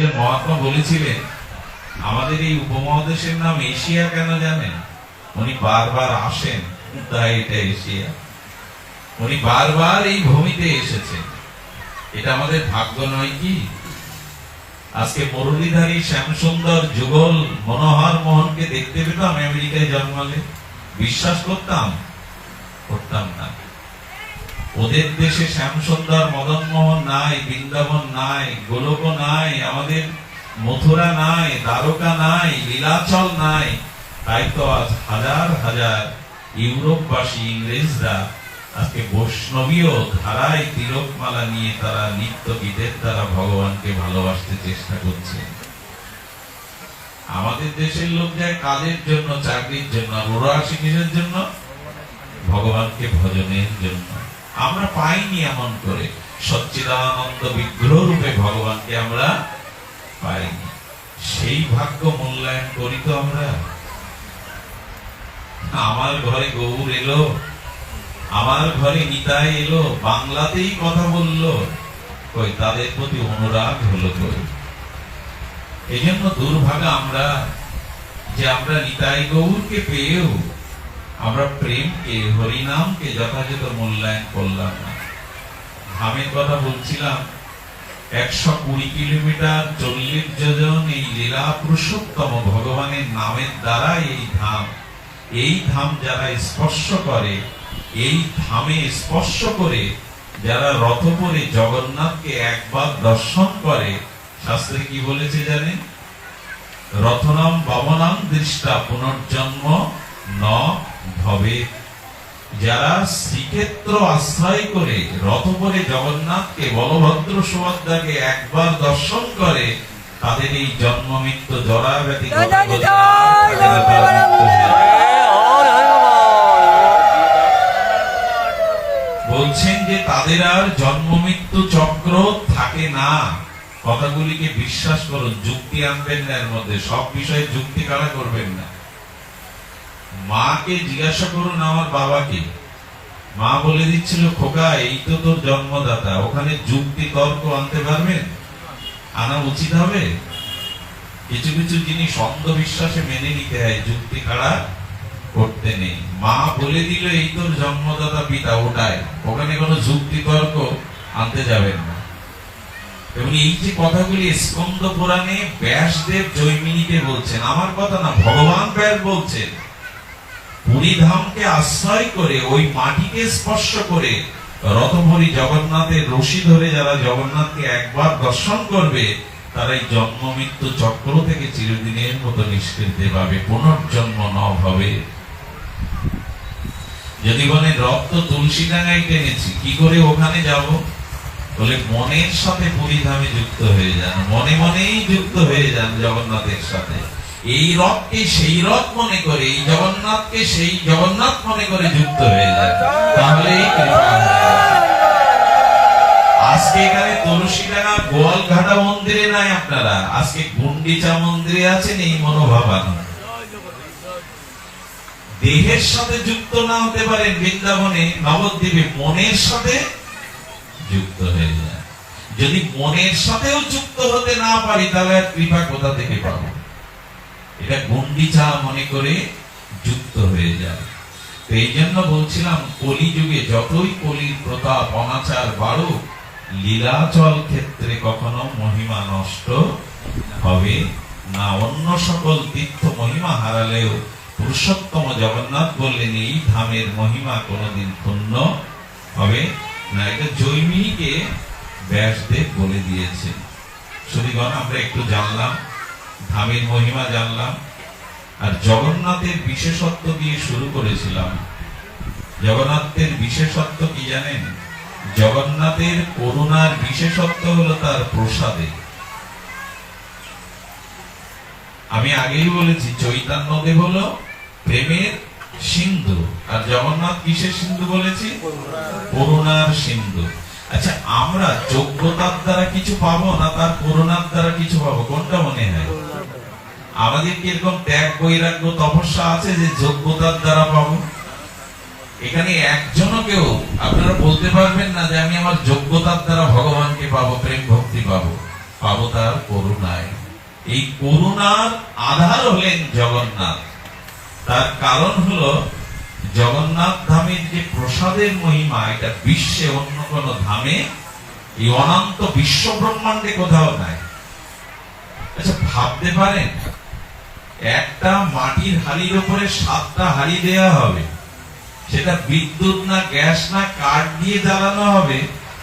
একজন মহাত্মা বলেছিলেন, আমাদের এই উপমহাদেশের নাম এশিয়া কেন জানেন? উনি বারবার আসেন তাই এটা এশিয়া। উনি বারবার এই ভূমিতে এসেছেন। এটা আমাদের ভাগ্য নয় কি? আজকে মুরলীধারী শ্যামসুন্দর যুগল মনোহর মোহনকে দেখতে পেতাম, আমেরিকায় জন্মালে। বিশ্বাস করতাম? করতাম না। ওদের দেশে শ্যামসুন্দর মদন মোহন নাই, বৃন্দাবন নাই, গোলক নাই, আমাদের মথুরা নাই, দ্বারকা নাই লীলাচল নাই। তাই তো আজ হাজার হাজার ইউরোপবাসী ইংরেজরা আজকে বৈষ্ণবীয় ধারায় তিলকমালা নিয়ে তারা নিত্য গীতের দ্বারা ভগবানকে ভালোবাসতে চেষ্টা করছে। আমাদের দেশের লোক যায় কাজের জন্য, চাকরির জন্য ওরা জন্য? ভগবানকে ভজনের জন্য। আমরা পাইনি এমন করে। সচ্চিদানন্দ বিগ্রহ রূপে ভগবানকে আমরা পাইনি। সেই ভাগ্য মূল্যায়ন করি তো আমরা। আমার ঘরে গৌর এলো, আমার ঘরে নিতাই এলো, বাংলাতেই কথা বলল। কই, তাদের প্রতি অনুরাগ হলো কই? এই জন্য দুর্ভাগা আমরা যে আমরা নিতাই গৌরকে পেয়েও আমরা প্রেমকে, হরিনামকে যথাযথ মূল্যায়ন করলাম না। ধামের কথা বলছিলাম, একশো কুড়ি কিলোমিটার চল্লিশ যোজন এই লীলা পুরুষোত্তম ভগবানের নামের দ্বারা এই ধাম। এই ধাম যারা স্পর্শ করে, এই ধামে স্পর্শ করে, যারা রথ করে জগন্নাথকে একবার দর্শন করে, শাস্ত্রে কি বলেছে জানেন? রথনাম, বামনাম দৃষ্টা পুনর্জন্ম ন ভবে যারা শ্রীক্ষেত্র আশ্রয় করে রথ করে জগন্নাথকে বলভদ্র সুভদ্রাকে একবার দর্শন করে তাদের এই জন্ম মৃত্যু জরা জয় বলছেন যে তাদের আর জন্ম মৃত্যু চক্র থাকে না কথাগুলিকে বিশ্বাস করুন যুক্তি আনবেন না এর মধ্যে সব বিষয়ে যুক্তি কারা করবেন না মাকে জিজ্ঞাসা করুন আমার বাবাকে। মা বলে দিচ্ছিল, খোকা, এই তো তোর জন্মদাতা, ওখানে যুক্তি, তর্ক আনতে পারবেন? আনা উচিত হবে? কিছু কিছু জিনিস অন্ধবিশ্বাসে মেনে নিতে হয়, যুক্তি খাড়া করতে নেই। মা বলে দিল, এই তোর জন্মদাতা পিতা, ওটাই। ওখানে কোনো যুক্তি, তর্ক আনতে যাবেন না। এবং এই যে কথাগুলি স্কন্দ পুরাণে ব্যাসদেব জৈমিনীকে বলছেন, আমার কথা না, ভগবান ব্যাস বলছেন। পুরী ধামকে আশ্রয় করে, ওই মাটিকে স্পর্শ করে রথভরি জগন্নাথের রশি ধরে যারা জগন্নাথকে একবার দর্শন করবে, তারা এই জন্ম মৃত্যু চক্র থেকে চিরদিনের মতো নিষ্কৃতি পাবে পুনর্জন্ম ন হবে যদি বলেন রক্ত তুলসী ডাঙায় টেনেছি, কি করে ওখানে যাব? বলে, মনের সাথে পুরী ধামে যুক্ত হয়ে যান, মনে মনেই যুক্ত হয়ে যান জগন্নাথের সাথে। এই রথকে সেই রথ মনে করে, এই জগন্নাথকে সেই জগন্নাথ মনে করে যুক্ত হয়ে যান তাহলে আজকে এখানে তুলসীডাঙ্গা, গোয়ালঘাটা মন্দিরে নাই আপনারা। আজকে গুন্ডিচা মন্দিরে আছেন এই মনোভাবানো দেহের সাথে যুক্ত না হতে পারে বৃন্দাবনে, নবদ্বীপে মনের সাথে যুক্ত হয়ে যায়। যদি মনের সাথেও যুক্ত হতে না পারি, তাহলে কৃপা কোথা থেকে পাবো? এটা গুন্ডিচা মনে করে যুক্ত হয়ে যায়? তো এই জন্য বলছিলাম কলি যুগে যতই কলির প্রতাপ, অনাচার বাড়ুক, লীলাচল ক্ষেত্রে কখনো মহিমা নষ্ট হবে না। অন্য সকল তীর্থ মহিমা হারালেও পুরুষোত্তম জগন্নাথ বললেন, এই ধামের মহিমা কোনোদিন পূর্ণ হবে না। এটা জৈমিনীকে ব্যাসদেব বলে দিয়েছেন। শুধুগণ আমরা একটু জানলাম ধামের মহিমা জানলাম আর জগন্নাথের বিশেষত্ব দিয়ে শুরু করেছিলাম। জগন্নাথের বিশেষত্ব কি জানেন? জগন্নাথের করুণার বিশেষত্ব হলো তার প্রসাদে। আমি আগেই বলেছি, চৈতন্য দেব হলো প্রেমের সিন্ধু। আর জগন্নাথ কিসের সিন্ধু বলেছি? করুণার সিন্ধু। আচ্ছা আমরা যোগ্যতার দ্বারা কিছু পাবো না তার করুণার দ্বারা কিছু পাবো? কোনটা মনে হয়? আমাদের কি এরকম ত্যাগ, বৈরাগ্য, তপস্যা আছে যে যোগ্যতার দ্বারা পাবো? এখানে একজনও কেউ আপনারা বলতে পারবেন না যে আমি আমার যোগ্যতার দ্বারা ভগবানকে পাবো, প্রেম ভক্তি পাবো। পাবো তার করুণায়। এই করুণার আধার হলেন জগন্নাথ। তার কারণ হলো জগন্নাথ ধামের যে প্রসাদের মহিমা, এটা বিশ্বে অন্য কোন ধামে এই অনন্ত বিশ্ব ব্রহ্মাণ্ডে কোথাও নাই। আচ্ছা ভাবতে পারেন একটা মাটির হাড়ির উপরে সাতটা হাড়ি দেয়া হবে। সেটা বিদ্যুৎ না গ্যাস না কাঠ দিয়ে জ্বালানো হবে,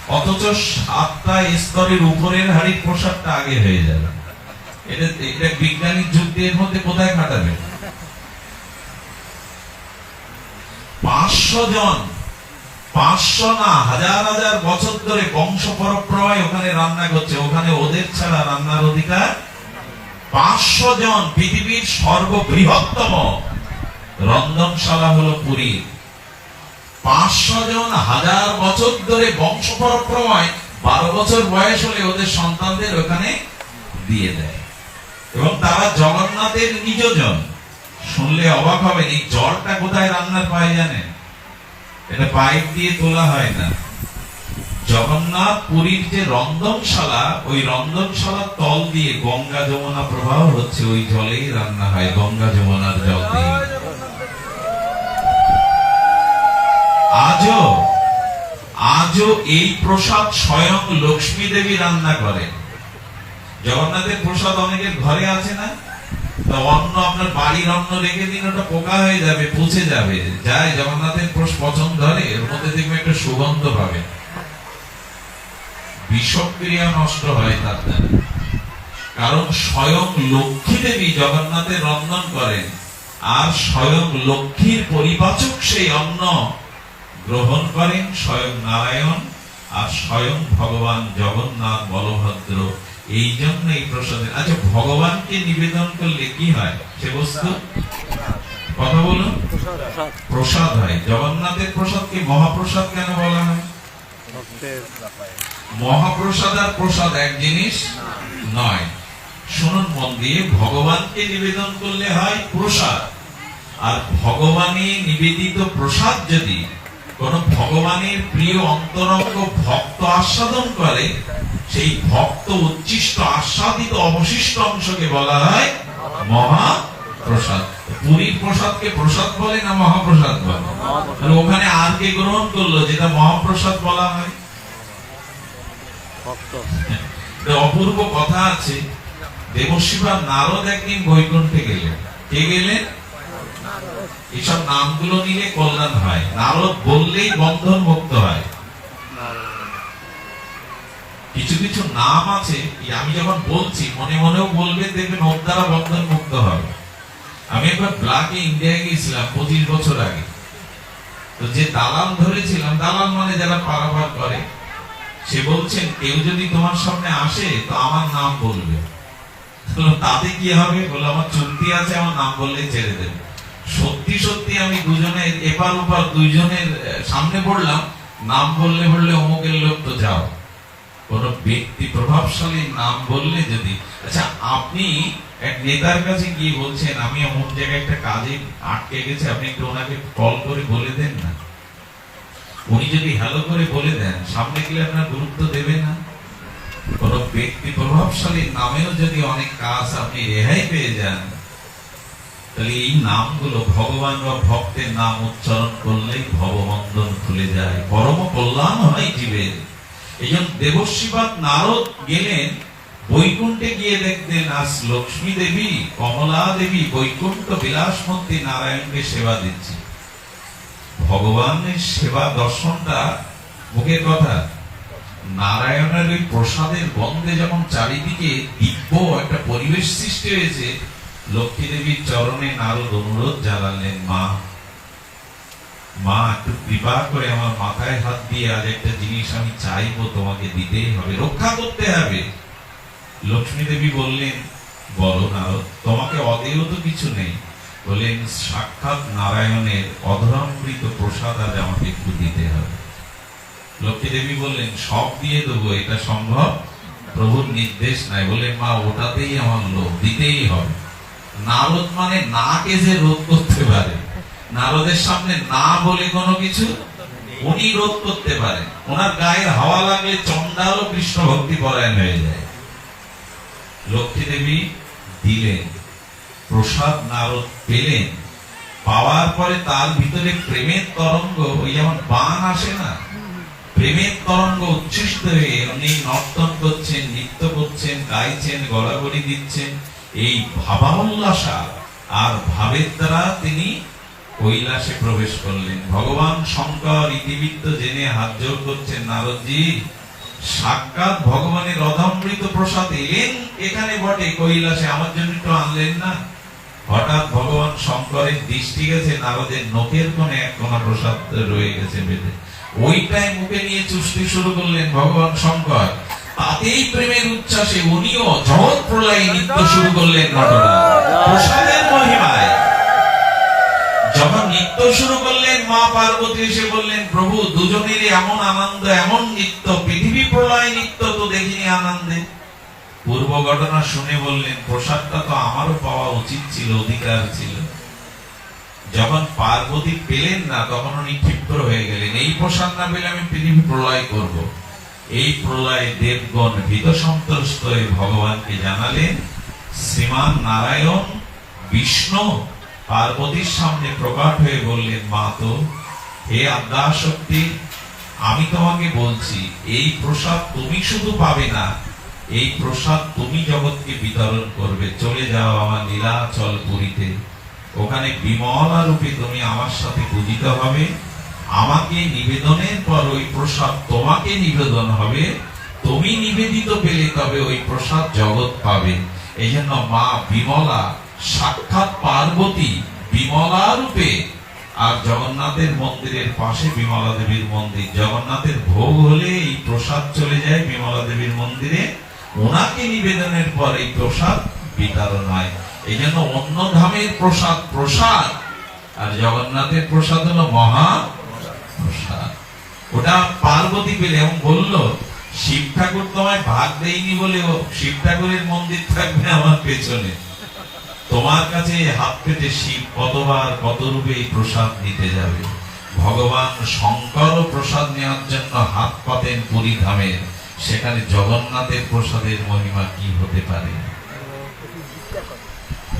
অথচ সাতটা স্তরের উপরের হাড়ির প্রসাদটা আগে হয়ে যাবে। এটা এটা বিজ্ঞানিক যুক্তির মধ্যে কোথায় খাটাবে? পাঁচশো জন, পাঁচশো না, হাজার হাজার বছর ধরে বংশ পরম্পরায় ওখানে রান্না করছে। ওখানে ওদের ছাড়া রান্নার অধিকার পাঁচশো জন পৃথিবীর সর্ববৃহত্তম রন্ধনশালা হলো পুরী। পাঁচশো জন হাজার বছর ধরে বংশ পরম্পরায় বারো বছর বয়স হলে ওদের সন্তানদের ওখানে দিয়ে দেয়। এবং তারা জগন্নাথের নিজজন। শুনলে অবাক হবেন, এই জলটা কোথায় রান্নার পায় জানেন? এটা পাইপ দিয়ে তোলা হয় না। জগন্নাথ পুরীর যে রন্ধনশালা, ওই রন্ধনশালার তল দিয়ে গঙ্গা যমুনা প্রবাহ হচ্ছে, ওই জলেই রান্না হয়, গঙ্গা যমুনার জল দিয়ে। আজও আজও এই প্রসাদ স্বয়ং লক্ষ্মী দেবী রান্না করেন। জগন্নাথের প্রসাদ অনেকের ঘরে আছে না? অন্ন আপনার বাড়ির অন্ন রেখে দিন, ওটা পোকা হয়ে যাবে, পচে যাবে। যাই, জগন্নাথের পছন্দ ধরে এর মধ্যে দেখবে একটা সুগন্ধ পাবে বিষক্রিয়া নষ্ট হয় তার দ্বারা। কারণ স্বয়ং লক্ষ্মী দেবী জগন্নাথের রন্ধন করেন, আর স্বয়ং লক্ষ্মীর পরিবাচক সেই অন্ন গ্রহণ করেন স্বয়ং নারায়ণ আর স্বয়ং ভগবান জগন্নাথ বলভদ্র। এই জন্য এই প্রসাদের আচ্ছা ভগবানকে নিবেদন করলে কি হয় সে বস্তু? কথা বলুন। প্রসাদ হয়। জগন্নাথের প্রসাদকে মহাপ্রসাদ কেন বলা হয়? মহাপ্রসাদ আর প্রসাদ এক জিনিস নয়। শুনুন, মন দিয়ে ভগবানকে নিবেদন করলে হয় প্রসাদ। আর ভগবানে নিবেদিত প্রসাদ যদি কোন ভগবানের প্রিয় অন্তরঙ্গ ভক্ত আস্বাদন করে, সেই ভক্ত উচ্ছিষ্ট আস্বাদিত অবশিষ্ট অংশকে বলা হয় মহা প্রসাদ পুরীর প্রসাদকে প্রসাদ বলে না মহাপ্রসাদ বলে? ওখানে আর কে গ্রহণ করল যেটা মহাপ্রসাদ বলা হয়? অপূর্ব কথা আছে, দেবশিবা নারদ একদিন বৈকুণ্ঠে গেলেন। কে গেলেন? এসব নামগুলো নিলে কল্যাণ হয়। নারদ বললেই বন্ধন মুক্ত হয়। কিছু কিছু নাম আছে আমি যখন বলছি, মনে মনেও বলবেন, দেখবেন ওর দ্বারা বন্ধন মুক্ত হবে। আমি একবার ব্লাকে ইন্ডিয়ায় গিয়েছিলাম পঁচিশ বছর আগে। তো যে দালাল ধরেছিলাম দালাল মানে যারা পারাপার করে সে বলছেন, কেউ যদি তোমার সামনে আসে, তো আমার নাম বলবে। তাতে কি হবে? বলে আমার চুক্তি আছে, আমার নাম বললে ছেড়ে দেবে। সত্যি সত্যি আমি দুজনের, এপার ওপার দুইজনের সামনে পড়লাম। নাম বললে বললে অমুকের লোক তো যাও। কোন ব্যক্তি প্রভাবশালী নাম বললে যদি আচ্ছা আপনি এক নেতার কাছে গিয়ে বলছেন, আমি অমুক জায়গায় একটা কাজে আটকে গেছে, আপনি একটু ওনাকে কল করে বলে দেন না। উনি যদি হ্যালো করে বলে দেন, সামনে গেলে আপনার গুরুত্ব দেবে না? কোন ব্যক্তি প্রভাবশালী নামেও যদি অনেক কাজ আপনি রেহাই পেয়ে যান, তাহলে এই নামগুলো ভগবান বা ভক্তের নাম উচ্চারণ করলেই ভববন্ধন খুলে যায়। পরম কল্যাণ হয় জীবের। এই জন্য দেবশিবাদ নারদ গেলেন, বৈকুণ্ঠে গিয়ে দেখতেন আজ লক্ষ্মী দেবী, কমলা দেবী, বৈকুণ্ঠ বিলাসমন্তী নারায়ণকে সেবা দিচ্ছে ভগবানের সেবা দর্শনটা মুখের কথা। নারায়ণের ওই প্রসাদের গন্ধে যেমন চারিদিকে দিব্য একটা পরিবেশ সৃষ্টি হয়েছে, লক্ষ্মী দেবীর চরণে নারদ অনুরোধ জানালেন, মা মা, একটু কৃপা করে আমার মাথায় হাত দিয়ে আজ একটা জিনিস আমি চাইব, তোমাকে দিতেই হবে, রক্ষা করতে হবে। লক্ষ্মী দেবী বললেন, বলো নারদ, তোমাকে অদেয় তো কিছু নেই বললেন সাক্ষাৎ নারায়ণের অধরামৃত প্রসাদ আজ আমাকে একটু দিতে হবে। লক্ষ্মী দেবী বললেন, সব দিয়ে দেবো, এটা সম্ভব? প্রভুর নির্দেশ নাই। বললেন, মা, ওটাতেই আমার লোভ, দিতেই হবে। নারদ মানে না কে যে রোধ করতে পারে। নারদের সামনে না বলে কোনো কিছু, উনি রোধ করতে পারে। ওনার গায়ের হাওয়া লাগলে চন্ডালও কৃষ্ণ ভক্তি পরায়ণ হয়ে যায়। লক্ষ্মী দেবী দিলেন প্রসাদ নারদ পেলেন। পাওয়ার পরে তার ভিতরে প্রেমের তরঙ্গ, ওই যেমন বান আসে না, প্রেমের তরঙ্গ উচ্ছিষ্ট হয়ে উনি নর্তন করছেন, নৃত্য করছেন, গাইছেন গড়াগড়ি দিচ্ছেন। এই ভাবাউল্লাসা আর ভাবের দ্বারা তিনি কৈলাসে প্রবেশ করলেন। ভগবান শঙ্কর ইতিবৃত্ত জেনে হাত জোর করছেন, নারদজি, সাক্ষাৎ ভগবানের অধমৃত প্রসাদ এলেন? এখানে বটে, কৈলাসে আমার জন্য একটু আনলেন না? হঠাৎ ভগবান শঙ্করের দৃষ্টি গেছে, নারদের নখের কোণে এক কোনা প্রসাদ রয়ে গেছে বেঁধে। ওইটাই মুখে নিয়ে চুষ্টি শুরু করলেন ভগবান শঙ্কর। তাতেই প্রেমের উচ্ছ্বাসে উনিও জগৎ প্রলয়ে নৃত্য শুরু করলেন ঘটনা প্রসাদের মহিমায়। যখন নৃত্য শুরু করলেন মা পার্বতী, এসে বললেন, প্রভু দুজনের এমন আনন্দ, এমন নৃত্য, পৃথিবী প্রলয় নৃত্য পূর্ব ঘটনা শুনে বললেন প্রসাদটা তো আমারও পাওয়া উচিত ছিল, অধিকার ছিল। যখন পার্বতী পেলেন না, তখন উনি ক্ষিপ্র হয়ে গেলেন, এই প্রসাদ না পেলে আমি পৃথিবী প্রলয় করব। এই প্রলয়ে দেবগণ ভীত সন্ত্রস্ত হয়ে ভগবানকে জানালেন, শ্রীমান নারায়ণ, বিষ্ণু পার্বতীর সামনে প্রকাট হয়ে বললেন, মা তো, হে আদ্যা শক্তি আমি তোমাকে বলছি, এই প্রসাদ তুমি শুধু পাবে না এই প্রসাদ তুমি জগৎকে বিতরণ করবে। চলে যাও আমার নীলাচল পুরীতে। ওখানে বিমলা রূপে তুমি আমার সাথে পূজিত হবে। আমাকে নিবেদনের পর ওই প্রসাদ তোমাকে নিবেদন হবে। তুমি নিবেদিত পেলে তবে ওই প্রসাদ জগৎ পাবে। এই জন্য মা বিমলা, সাক্ষাৎ পার্বতী, বিমলা রূপে আর জগন্নাথের মন্দিরের পাশে বিমলা দেবীর মন্দির। জগন্নাথের ভোগ হলে এই প্রসাদ চলে যায় বিমলা দেবীর মন্দিরে। ওনাকে নিবেদনের পর এই প্রসাদ বিতরণ হয়। এই জন্য অন্য ধামের প্রসাদ প্রসাদ। আর জগন্নাথের প্রসাদ হলো মহা প্রসাদ। ওটা পার্বতী পেলে এবং বলল, শিব ঠাকুর তোমায় ভাগ দেয়নি বলে ও শিব ঠাকুরের মন্দির থাকবে আমার পেছনে। তোমার কাছে হাত পেতে শিব কতবার কত রূপে এই প্রসাদ নিতে যাবে? ভগবান শঙ্কর প্রসাদ নেওয়ার জন্য হাত পাতেন পুরী ধামের। সেখানে জগন্নাথের প্রসাদের মহিমা কি হতে পারে?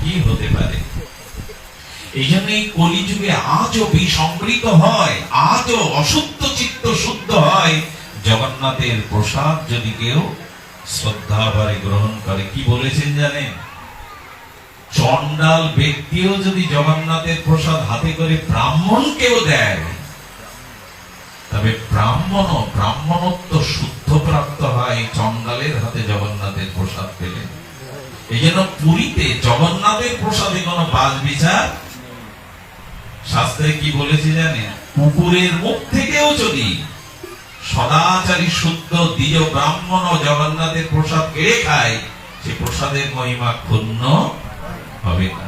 কি হতে পারে? এই জন্য এই কলিযুগে আজও বিসংকৃত হয়, আজও অশুদ্ধ চিত্ত শুদ্ধ হয়। জগন্নাথের প্রসাদ যদি কেউ শ্রদ্ধা ভরে গ্রহণ করে, কি বলেছেন জানেন? চন্ডাল ব্যক্তিও যদি জগন্নাথের প্রসাদ হাতে করে ব্রাহ্মণকেও দেয়, তবে ব্রাহ্মণ ব্রাহ্মণত্ব শুদ্ধ প্রাপ্ত হয় চন্ডালের হাতে জগন্নাথের প্রসাদ পেলে। এই জন্য পুরীতে জগন্নাথের প্রসাদে কোনো বাজ বিচার? শাস্ত্রে কি বলেছে জানেন কুকুরের মুখ থেকেও যদি সদাচারী শুদ্ধ দ্বিজ ব্রাহ্মণ ও জগন্নাথের প্রসাদ কেড়ে খায়, সে প্রসাদের মহিমা ক্ষুণ্ণ হবে না।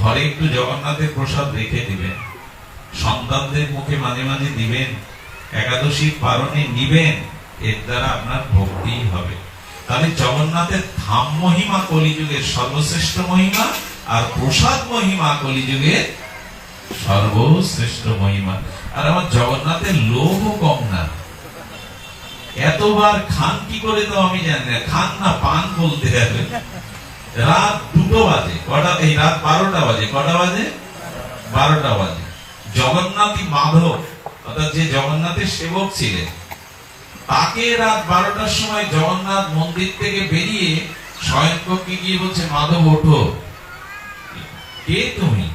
ঘরে একটু জগন্নাথের প্রসাদ রেখে দিবেন। সন্তানদের মুখে মাঝে মাঝে দিবেন। একাদশীর পারণে নিবেন। এর দ্বারা আপনার ভক্তি হবে। তাহলে জগন্নাথের ধাম মহিমা, কলিযুগের সর্বশ্রেষ্ঠ মহিমা আর প্রসাদ মহিমা, কলিযুগের সর্বশ্রেষ্ঠ মহিমা। আর আমার জগন্নাথের লোভও কম না। এতবার খান কি করে তো আমি জানি না। খান না, পান বলতে হবে। রাত দুটো বাজে, কটা, এই রাত বারোটা বাজে, কটা বাজে? বারোটা বাজে। জগন্নাথী মাধব, অর্থাৎ যে জগন্নাথের সেবক ছিলেন তাকে রাত বারোটার সময় জগন্নাথ মন্দির থেকে বেরিয়ে স্বয়ংকক্ষে গিয়ে বলছে, মাধব, ওঠো। কে তুমি?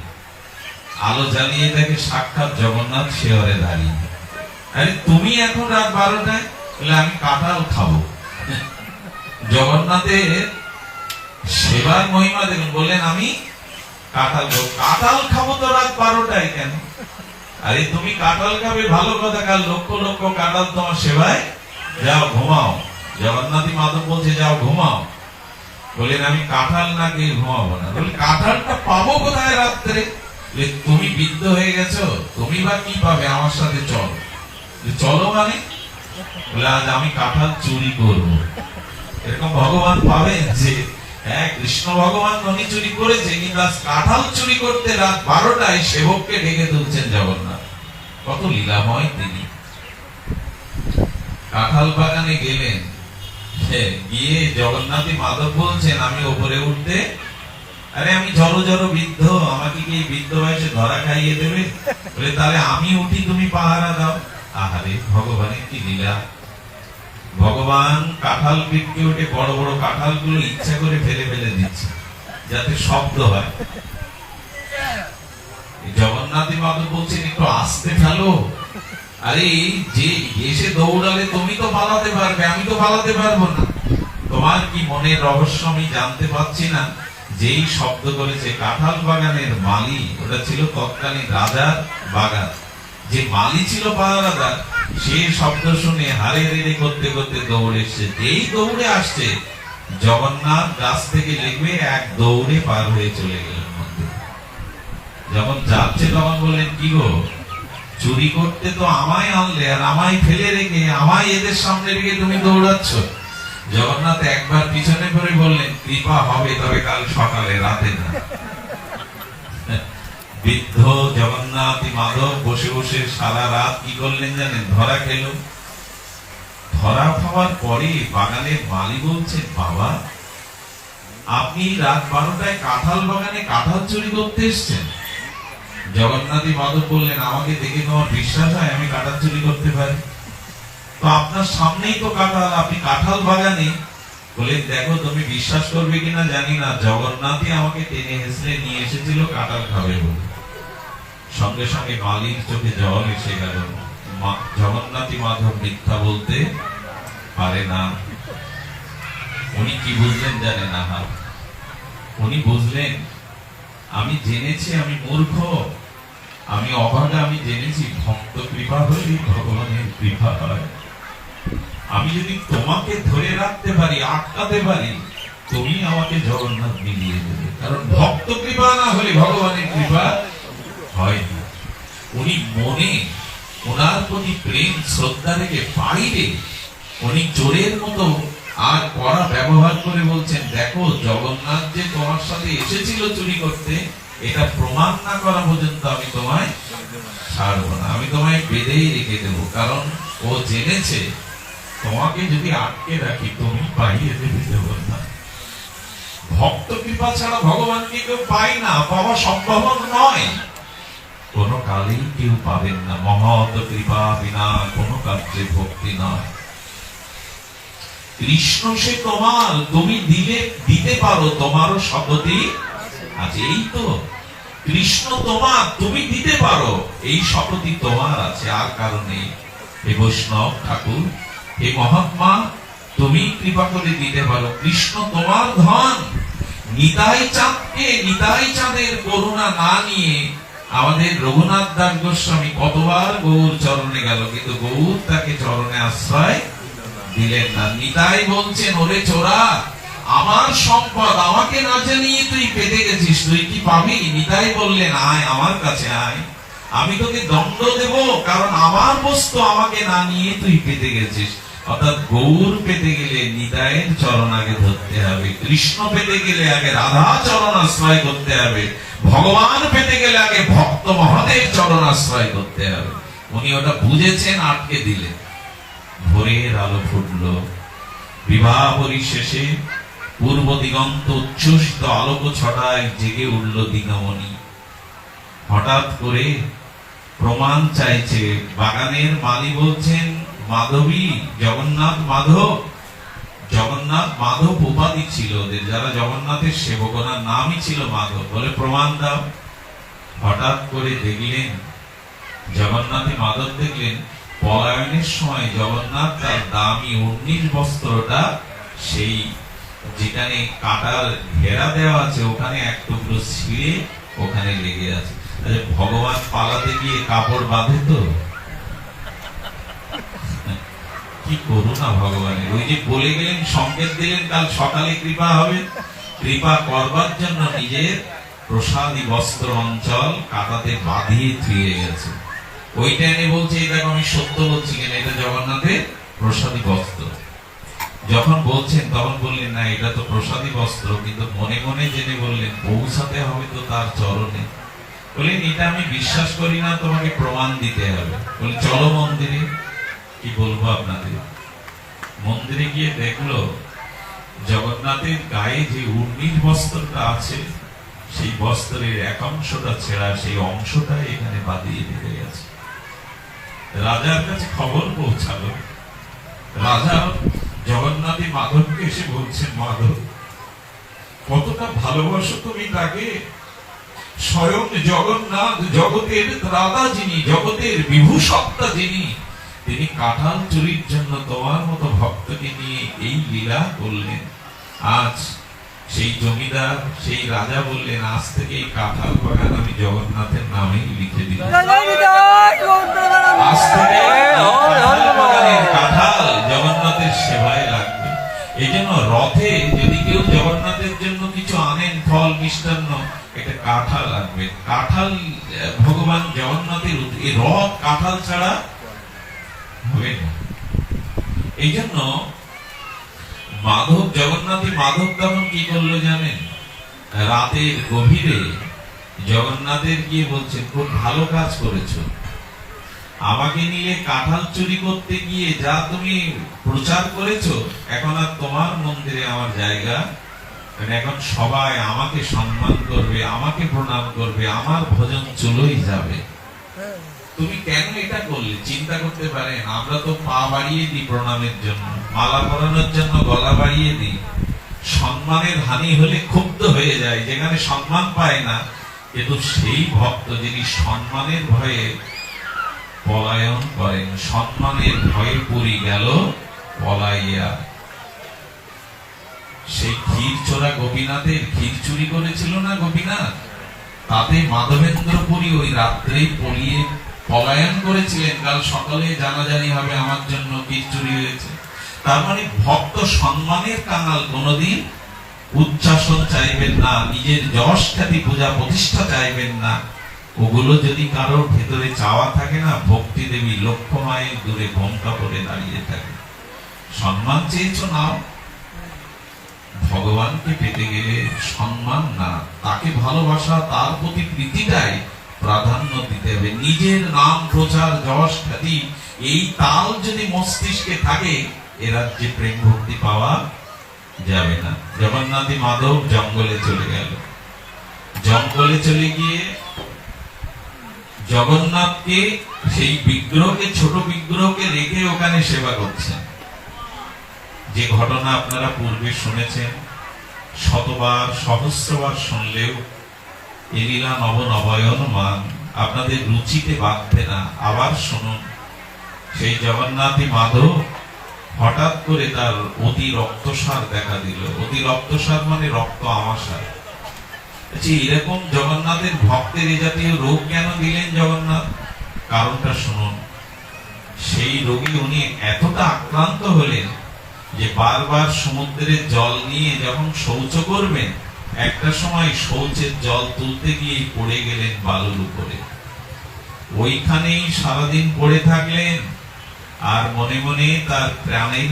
আলো জ্বালিয়ে দেখে সাক্ষাৎ জগন্নাথ শেহরে দাঁড়িয়ে। আরে, তুমি এখন রাত বারোটায়? আমি কাঁঠাল খাব। জগন্নাথের সেবার মহিমা দেখুন বললেন, আমি কাঁঠাল খাব। কাঁঠাল খাব তো রাত বারোটায় কেন? আরে, তুমি কাঁঠাল খাবে, ভালো কথা, কাল লক্ষ লক্ষ কাঁঠাল তোমার সেবায় যাও ঘুমাও। জগন্নাথী মাধব বলছে, যাও ঘুমাও। বললেন, আমি কাঁঠাল না খেয়ে ঘুমাবো না। বলে কাঁঠালটা পাবো কোথায় রাত্রে? তুমি বৃদ্ধ হয়ে গেছো, তুমি বা কি পাবে? আমার সাথে চলো। চলো মানে? বলে আজ আমি কাঁঠাল চুরি করব। এরকম ভগবান পাবেন যে হ্যাঁ কৃষ্ণ ভগবান ননি চুরি করেছে, কিন্তু আজ কাঁঠাল চুরি করতে রাত বারোটায় সেবককে ডেকে তুলছেন জগন্নাথ। কত লীলাময় তিনি। কাঁঠাল বাগানে গেলেন। গিয়ে জগন্নাথী মাধব বলছেন আমি ওপরে উঠতে আরে আমি জড়ো জড়ো বৃদ্ধ আমাকে কি বৃদ্ধ বয়সে ধরা খাইয়ে দেবে? বলে তাহলে আমি উঠি তুমি পাহারা দাও। আহারে ভগবানের কি লীলা? ভগবান কাঁঠাল বৃক্ষে উঠে বড় বড় কাঁঠালগুলো ইচ্ছা করে ফেলে ফেলে দিচ্ছে যাতে শব্দ হয়। জগন্নাথী মাধব বলছেন একটু আসতে ফেলো। আরে যে এসে দৌড়ালে তুমি তো পালাতে পারবে, আমি তো পালাতে পারব না। তোমার কি মনের রহস্য আমি জানতে পারছি না? যেই শব্দ করেছে কাঁঠাল বাগানের মালি ওটা ছিল তৎকালীন রাজার বাগান। যে মালি ছিল পাহারাদার সে শব্দ শুনে হারে রেড়ে করতে করতে দৌড়ে এসছে। যেই দৌড়ে আসছে, জগন্নাথ গাছ থেকে লেগে এক দৌড়ে পার হয়ে চলে গেলেন মন্দিরে। যখন যাচ্ছে তখন বললেন, কি গো চুরি করতে তো আমায় আনলে আর আমায় ফেলে রেখে আমায় এদের সামনে রেখে তুমি দৌড়াচ্ছ। জগন্নাথ একবার পিছনে করে বললেন, কৃপা হবে তবে কাল সকালে, রাতে না। বৃদ্ধ জগন্নাথ মাধব বসে বসে সারা রাত কি করলেন জানেন? ধরা খেল। ধরা খাওয়ার পরে বাগানের মালি বলছে, বাবা, আপনি রাত বারোটায় কাঁঠাল বাগানে কাঁঠাল চুরি করতে এসছেন? জগন্নাথী মাধব বললেন, আমাকে দেখে তোমার বিশ্বাস হয়? আমি কাঁঠাল চুরি করতে পারি? তো আপনার সামনেই তো কাঁঠাল, আপনি কাঁঠাল বাগানে? বলে, দেখো, তুমি বিশ্বাস করবে কিনা জানি না। জগন্নাথই আমাকে টেনে হেসলে নিয়ে এসেছিল কাঁঠাল খাবে বলে। সঙ্গে সঙ্গে মালির চোখে জল এসে গেল। জগন্নাথী মাধব মিথ্যা বলতে পারে না। উনি কি বুঝলেন জানেন না উনি বুঝলেন, আমি জেনেছি, আমি মূর্খ। আমি অভাগা আমি জেনেছি, ভক্ত কৃপা হলেই ভগবানের কৃপা হয়। আমি যদি তোমাকে ধরে রাখতে পারি, আটকাতে পারি, তুমি আমাকে জগন্নাথ মিলিয়ে দেবে। কারণ ভক্ত কৃপা না হলে ভগবানের কৃপা হয় না। উনি মনে, ওনার প্রতি প্রেম, শ্রদ্ধা রেখে বাইরে, উনি চোরের মতো আর কড়া ব্যবহার করে বলছেন, দেখো, জগন্নাথ যে তোমার সাথে এসেছিল চুরি করতে এটা প্রমাণ না করা পর্যন্ত আমি তোমায় ছাড়বো না। আমি তোমায় বেঁধেই রেখে দেবো। কারণ ও জেনেছে, তোমাকে যদি আটকে রাখি, তুমি পাইয়ে দেবে জগন্নাথ ভক্ত কৃপা ছাড়া ভগবানকে কেউ পায় না, পাওয়া সম্ভব নয়। কোন কালেই কেউ পাবেন না। মহৎ কৃপা বিনা কোন কার্যে ভক্তি নয়। কৃষ্ণ সে তোমার, তুমি দিলে, দিতে পারো তোমারও শপথি আছে এই তো। কৃষ্ণ তোমার তুমি দিতে পারো। এই শপথি তোমার আছে, আর কারণে হে বৈষ্ণব ঠাকুর, হে মহাত্মা, তুমি কৃপা করে দিতে পারো। কৃষ্ণ তোমার ধন, নিতাই চাঁদকে, নিতাই চাঁদের করুণা না নিয়ে আমাদের রঘুনাথ দাস গোস্বামী কতবার গৌর চরণে গেল, কিন্তু গৌর তাকে চরণে আশ্রয় দিলেন না। নিতাই বলছেন, ওরে চোরা আমার সম্পদ আমাকে না জানিয়ে তুই পেতে গেছিস, তুই কি পাবি? নিতাই বললেন, আয়, আমার কাছে আয়। আমি তোকে দণ্ড দেব, কারণ আমার বস্তু আমাকে না নিয়ে তুই পেতে গেছিস। অর্থাৎ গৌর পেতে গেলে নিতাইয়ের চরণ আগে ধরতে হবে, কৃষ্ণ পেতে গেলে আগে রাধা চরণ আশ্রয় করতে হবে, ভগবান পেতে গেলে আগে ভক্ত মহাদেব চরণ আশ্রয় করতে হবে। উনি ওটা বুঝেছেন, আটকে দিলেন। ভোরের আলো ফুটলো। বিবাহ পরিশেষে পূর্ব দিগন্ত উচ্ছ্বসিত আলোক ছটায় জেগে উঠল দিনমণি। হঠাৎ করে প্রমাণ চাইছে, বাগানের মালি বলছেন, মাধবী, জগন্নাথ মাধব জগন্নাথ মাধব উপাধি ছিল যারা জগন্নাথের সেবক ওনার নামই ছিল মাধব, বলে প্রমাণ দাও। হঠাৎ করে দেখলেন, জগন্নাথে মাধব দেখলেন, পলায়নের সময় জগন্নাথ তার দামি উর্নিশ বস্ত্রটা সেই যেখানে কাটার ঘেরা দেওয়া আছে, ওখানে এক টুকরো ছিঁড়ে ওখানে লেগে আছে। ভগবান পালাতে গিয়ে কাপড় বাঁধে তো। কি করুণা ভগবানের। ওই যে বলে গেলেন, সংকেত দিলেন, কাল সকালে কৃপা হবে। কৃপা করবার জন্য নিজের প্রসাদী বস্ত্র অঞ্চল কাটাতে বাঁধিয়ে থুয়ে গেছে। ওইটা এনে বলছে দেখো আমি সত্য বলছি কিনা এটা জগন্নাথের প্রসাদী বস্ত্র। যখন বলছেন, তখন বললেন, না, এটা তো প্রসাদী বস্ত্র। কিন্তু মনে মনে জেনে বললেন, পৌঁছাতে হবে তো তার চরণে। বললেন, এটা আমি বিশ্বাস করি না, তোমাকে প্রমাণ দিতে হবে। বলে চলো মন্দিরে। কি বলব আপনাদের? মন্দিরে গিয়ে দেখল, জগন্নাথের গায়ে যে উর্মির বস্ত্রটা আছে, সেই বস্ত্রের এক অংশটা ছেঁড়া, সেই অংশটা এখানে বাদিয়ে রেখে গেছে। রাজার কাছে খবর পৌঁছালো। রাজা জগন্নাথী মাধবকে এসে বলছেন, মাধব, কতটা ভালোবাসো তুমি তাকে। স্বয়ং জগন্নাথ, জগতের দাদা যিনি, জগতের বিভূ যিনি, তিনি কাঁঠাল চুরির জন্য তোমার মতো ভক্তকে নিয়ে এই লীলা করলেন। আজ সেই জমিদার সেই রাজা বললেন আজ থেকে এই কাঁঠাল বাগান আমি জগন্নাথের নামেই লিখে দিলাম। আজ থেকে কাঁঠাল জগন্নাথের সেবায় লাগবে। এই জন্য রথে যদি কেউ জগন্নাথের জন্য কিছু আনেন ফল মিষ্টান্ন এটা কাঁঠাল লাগবে কাঁঠাল ভগবান জগন্নাথের এই রথ কাঁঠাল ছাড়া হবে না। এই জন্য মাধব জগন্নাথী মাধব তখন কি করল জানেন? রাতের গভীরে জগন্নাথের গিয়ে বলছে, খুব ভালো কাজ করেছ। আমাকে নিয়ে কাঁঠাল চুরি করতে গিয়ে যা তুমি প্রচার করেছ, এখন আর তোমার মন্দিরে আমার জায়গা এখন সবাই আমাকে সম্মান করবে, আমাকে প্রণাম করবে, আমার ভোজন চলেই যাবে। তুমি কেন এটা করলে? চিন্তা করতে পারেন আমরা তো পা বাড়িয়ে দিই প্রণামের জন্য, মালা পরানোর জন্য গলা বাড়িয়ে দিই। সম্মানের হানি হলে ক্ষুব্ধ হয়ে যায়, যেখানে সম্মান পায় না। কিন্তু সেই ভক্ত যিনি সম্মানের ভয়ে পলায়ন করেন, সম্মানের ভয়ে পুরি গেল পলাইয়া। সেই ক্ষীর চোরা গোপীনাথের ক্ষীর চুরি করেছিল না গোপীনাথ? তাতে মাধবেন্দ্রপুরী ওই রাত্রে পড়িয়ে পলায়ন করেছিলেন কাল সকালে জানাজানি হবে, আমার জন্য ক্ষীর চুরি হয়েছে। তার মানে ভক্ত সম্মানের কাঙাল কোনদিন উচ্চাসন চাইবেন না, নিজের যশ খ্যাতি পূজা প্রতিষ্ঠা চাইবেন না। ওগুলো যদি কারোর ভেতরে চাওয়া থাকে না, ভক্তি দেবী লক্ষ মাইল দূরে ঘোমটা করে দাঁড়িয়ে থাকে। সম্মান চেয়েছো নাও। ভগবানকে পেতে গেলে সম্মান না, তাকে ভালোবাসা, তার প্রতি প্রীতিটাই প্রাধান্য দিতে হবে। নিজের নাম প্রচার যশ খ্যাতি এই তাল যদি মস্তিষ্কে থাকে, এ রাজ্যে প্রেম ভক্তি পাওয়া যাবে না। জগন্নাথী মাধব জঙ্গলে চলে গেল। জঙ্গলে চলে গিয়ে জগন্নাথকে, সেই বিগ্রহকে, ছোট বিগ্রহকে রেখে ওখানে সেবা করছেন। যে ঘটনা আপনারা পূর্বে শুনেছেন, শতবার, সহস্রবার শুনলেও এলিলা নব নবায়ন মান আপনাদের রুচিতে বাঁধবে না। আবার শুনুন সেই জগন্নাথী মাধব হঠাৎ করে তার অতি রক্তসার দেখা দিল। অতি রক্তসার মানে রক্ত আমাশার আচ্ছা, এরকম জগন্নাথের ভক্তের এ জাতীয় রোগ কেন দিলেন জগন্নাথ? কারণটা শুনুন সেই রোগী উনি এতটা আক্রান্ত হলেন যে বারবার সমুদ্রের জল নিয়ে যখন শৌচ করবেন একটা সময় শৌচের জল তুলতে গিয়ে পড়ে গেলেন বালুর উপরে। ওইখানেই সারাদিন পড়ে থাকলেন, আর মনে মনে তার প্রাণের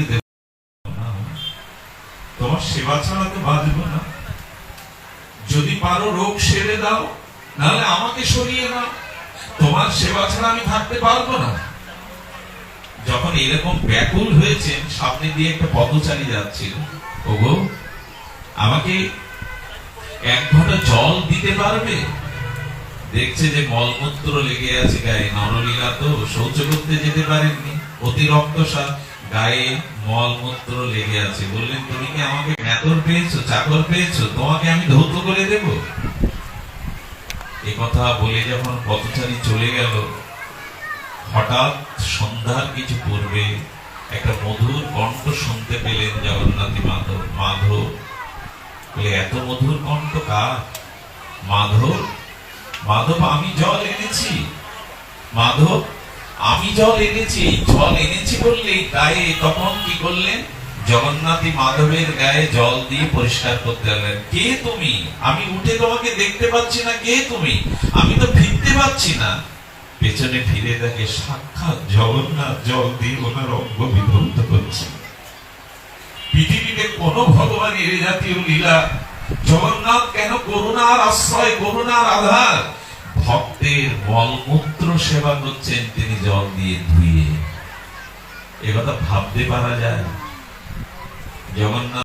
তোমার সেবা ছাড়া তো বাঁচব না। যদি পারো রোগ সেরে দাও, নাহলে আমাকে সরিয়ে দাও তোমার সেবা ছাড়া আমি থাকতে পারব না। যখন এরকম ব্যাকুল হয়েছেন, সামনে দিয়ে একটা পথচারী যাচ্ছিল, ওগো, আমাকে এক ঘটা জল দিতে পারবে? দেখছে যে মলমূত্র লেগে আছে গায়ে। নরলীলা তো শৌচ করতে যেতে পারেননি। অতিরক্ত গায়ে মলমূত্র লেগে আছে। বললেন, তুমি কি আমাকে মেতর পেয়েছ? চাকর পেয়েছ? তোমাকে আমি ধৌত করে দেব? এ কথা বলে যখন পথচারী চলে গেল, হঠাৎ সন্ধ্যার কিছু পূর্বে একটা মধুর কণ্ঠ শুনতে পেলেন বলে, এত মধুর কণ্ঠ কার? মাধব মাধব, আমি জল এনেছি। মাধব, আমি জল এনেছি জল এনেছি বললে গায়ে তখন কি করলেন? জগন্নাথী মাধবের গায়ে জল দিয়ে পরিষ্কার করতে লাগলেন, কে তুমি? আমি উঠে তোমাকে দেখতে পাচ্ছি না, কে তুমি? আমি তো ফিরতে পাচ্ছি না। পেছনে ফিরে দেখে সাক্ষাৎ জগন্নাথ জল দিয়ে ওনার অঙ্গ বিধৌত করছে। পৃথিবীতে কোন ভগবানের এ জাতীয় লীলা, জগন্নাথ কেন করুণার আশ্রয়, করুণার আধার? ভক্তের মলমূত্র সেবা করছেন তিনি জল দিয়ে ধুয়ে। এ কথা ভাবতে পারা যায়। জগন্নাথ